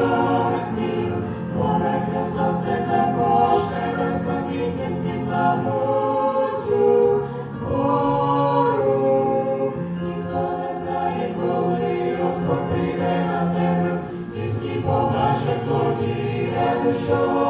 часів, горете сонце також, тебе склонися світла мусю ніхто не знає, коли розпор на землю, і всі побачать тоді, що.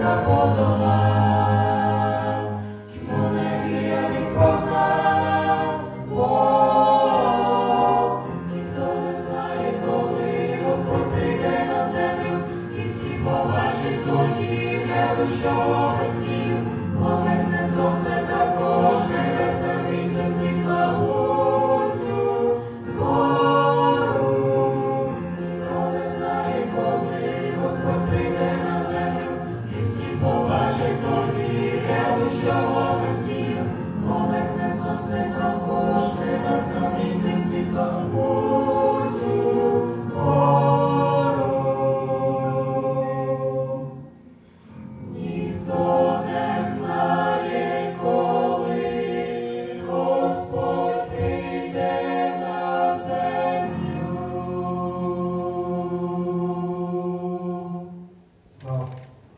пекла подолав, чому не віряв і прогнав Бог, ніхто не знає, коли Господь прийде на землю, і всі побачить тоді, я лише обесів, пламенне сонце та кожне. Щастя, поверне сонце також, не дасть на місяць світла.